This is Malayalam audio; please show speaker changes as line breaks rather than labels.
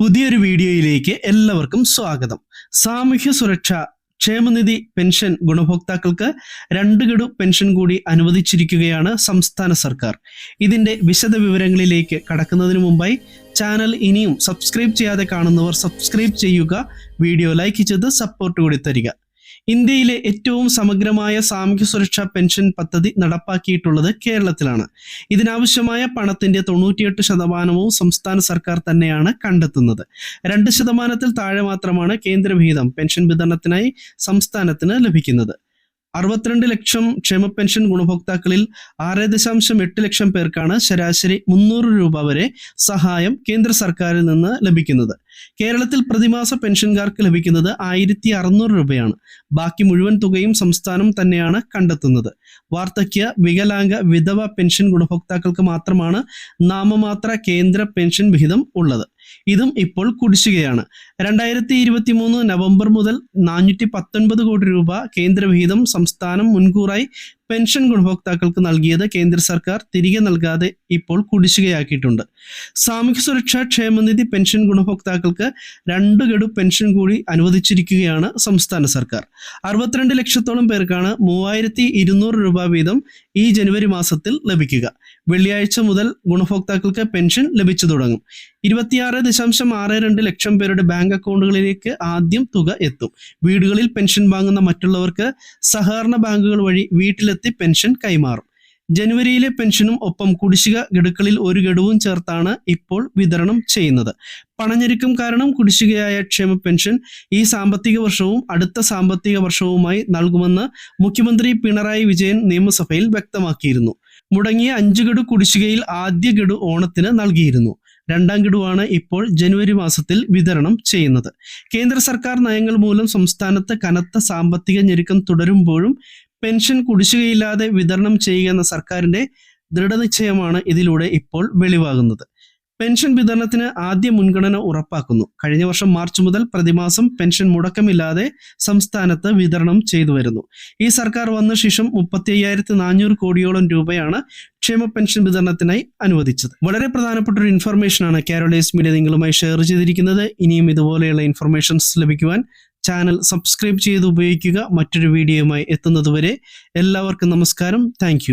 പുതിയൊരു വീഡിയോയിലേക്ക് എല്ലാവർക്കും സ്വാഗതം. സാമൂഹ്യ സുരക്ഷ ക്ഷേമനിധി പെൻഷൻ ഗുണഭോക്താക്കൾക്ക് രണ്ട് ഗഡു പെൻഷൻ കൂടി അനുവദിച്ചിരിക്കുകയാണ് സംസ്ഥാന സർക്കാർ. ഇതിന്റെ വിശദ വിവരങ്ങളിലേക്ക് കടക്കുന്നതിന് മുമ്പായി ചാനൽ ഇനിയും സബ്സ്ക്രൈബ് ചെയ്യാതെ കാണുന്നവർ സബ്സ്ക്രൈബ് ചെയ്യുക വീഡിയോ ലൈക്ക് ചെയ്ത് സപ്പോർട്ട് കൂടി തരിക. ഇന്ത്യയിലെ ഏറ്റവും സമഗ്രമായ സാമൂഹ്യ സുരക്ഷാ പെൻഷൻ പദ്ധതി നടപ്പാക്കിയിട്ടുള്ളത് കേരളത്തിലാണ്. ഇതിനാവശ്യമായ പണത്തിന്റെ തൊണ്ണൂറ്റിയെട്ട് ശതമാനവും സംസ്ഥാന സർക്കാർ തന്നെയാണ് കണ്ടെത്തുന്നത്. രണ്ട് ശതമാനത്തിൽ താഴെ മാത്രമാണ് കേന്ദ്രവിഹിതം പെൻഷൻ വിതരണത്തിനായി സംസ്ഥാനത്തിന് ലഭിക്കുന്നത്. അറുപത്തിരണ്ട് ലക്ഷം ക്ഷേമ പെൻഷൻ ഗുണഭോക്താക്കളിൽ ആറ് ദശാംശം എട്ട് ലക്ഷം പേർക്കാണ് ശരാശരി മുന്നൂറ് രൂപ വരെ സഹായം കേന്ദ്ര സർക്കാരിൽ നിന്ന് ലഭിക്കുന്നത്. കേരളത്തിൽ പ്രതിമാസ പെൻഷൻകാർക്ക് ലഭിക്കുന്നത് ആയിരത്തി അറുന്നൂറ് രൂപയാണ്. ബാക്കി മുഴുവൻ തുകയും സംസ്ഥാനം തന്നെയാണ് കണ്ടെത്തുന്നത്. വാർദ്ധക്യ വികലാംഗ വിധവ പെൻഷൻ ഗുണഭോക്താക്കൾക്ക് മാത്രമാണ് നാമമാത്ര കേന്ദ്ര പെൻഷൻ വിഹിതം ഉള്ളത്. ഇതും ഇപ്പോൾ കുടിശ്ശികയാണ്. രണ്ടായിരത്തി ഇരുപത്തി മൂന്ന് നവംബർ മുതൽ നാനൂറ്റി പത്തൊൻപത് കോടി രൂപ കേന്ദ്രവിഹിതം സംസ്ഥാനം മുൻകൂറായി പെൻഷൻ ഗുണഭോക്താക്കൾക്ക് നൽകിയത് കേന്ദ്ര സർക്കാർ തിരികെ നൽകാതെ ഇപ്പോൾ കുടിശ്ശികയാക്കിയിട്ടുണ്ട്. സാമൂഹ്യ സുരക്ഷാ ക്ഷേമനിധി പെൻഷൻ ഗുണഭോക്താക്കൾക്ക് രണ്ട് ഗഡു പെൻഷൻ കൂടി അനുവദിച്ചിരിക്കുകയാണ് സംസ്ഥാന സർക്കാർ. അറുപത്തിരണ്ട് ലക്ഷത്തോളം പേർക്കാണ് മൂവായിരത്തി രൂപ വീതം ഈ ജനുവരി മാസത്തിൽ ലഭിക്കുക. വെള്ളിയാഴ്ച മുതൽ ഗുണഭോക്താക്കൾക്ക് പെൻഷൻ ലഭിച്ചു തുടങ്ങും. ഇരുപത്തിയാറ് ദശാംശം ആറ് രണ്ട് ലക്ഷം പേരുടെ ബാങ്ക് അക്കൗണ്ടുകളിലേക്ക് ആദ്യം തുക എത്തും. വീടുകളിൽ പെൻഷൻ വാങ്ങുന്ന മറ്റുള്ളവർക്ക് സഹകരണ ബാങ്കുകൾ വഴി വീട്ടിലെത്തി പെൻഷൻ കൈമാറും. ജനുവരിയിലെ പെൻഷനും ഒപ്പം കുടിശ്ശിക ഗഡുക്കളിൽ ഒരു ഗഡുവും ചേർത്താണ് ഇപ്പോൾ വിതരണം ചെയ്യുന്നത്. പണഞ്ഞെരുക്കം കാരണം കുടിശ്ശികയായ ക്ഷേമ പെൻഷൻ ഈ സാമ്പത്തിക വർഷവും അടുത്ത സാമ്പത്തിക വർഷവുമായി നൽകുമെന്ന് മുഖ്യമന്ത്രി പിണറായി വിജയൻ നിയമസഭയിൽ വ്യക്തമാക്കിയിരുന്നു. മുടങ്ങിയ അഞ്ചു ഗഡു കുടിശ്ശികയിൽ ആദ്യ ഗഡു ഓണത്തിന് നൽകിയിരുന്നു. രണ്ടാം ഗഡുവാണ് ഇപ്പോൾ ജനുവരി മാസത്തിൽ വിതരണം ചെയ്യുന്നത്. കേന്ദ്ര സർക്കാർ നയങ്ങൾ മൂലം സംസ്ഥാനത്ത് കനത്ത സാമ്പത്തിക ഞെരുക്കം തുടരുമ്പോഴും പെൻഷൻ കുടിശ്ശികയില്ലാതെ വിതരണം ചെയ്യുക എന്ന സർക്കാരിന്റെ ദൃഢനിശ്ചയമാണ് ഇതിലൂടെ ഇപ്പോൾ വെളിവാകുന്നത്. പെൻഷൻ വിതരണത്തിന് ആദ്യ മുൻഗണന ഉറപ്പാക്കുന്നു. കഴിഞ്ഞ വർഷം മാർച്ച് മുതൽ പ്രതിമാസം പെൻഷൻ മുടക്കമില്ലാതെ സംസ്ഥാനത്ത് വിതരണം ചെയ്തു വരുന്നു. ഈ സർക്കാർ വന്ന ശേഷം മുപ്പത്തി അയ്യായിരത്തി നാനൂറ് കോടിയോളം രൂപയാണ് ക്ഷേമ പെൻഷൻ വിതരണത്തിനായി അനുവദിച്ചത്. വളരെ പ്രധാനപ്പെട്ട ഒരു ഇൻഫർമേഷൻ ആണ് കേരളീസ് മീഡിയ നിങ്ങളുമായി ഷെയർ ചെയ്തിരിക്കുന്നത്. ഇനിയും ഇതുപോലെയുള്ള ഇൻഫർമേഷൻസ് ലഭിക്കുവാൻ ചാനൽ സബ്സ്ക്രൈബ് ചെയ്ത് ഉപയോഗിക്കുക. മറ്റൊരു വീഡിയോയുമായി എത്തുന്നതുവരെ എല്ലാവർക്കും നമസ്കാരം. താങ്ക്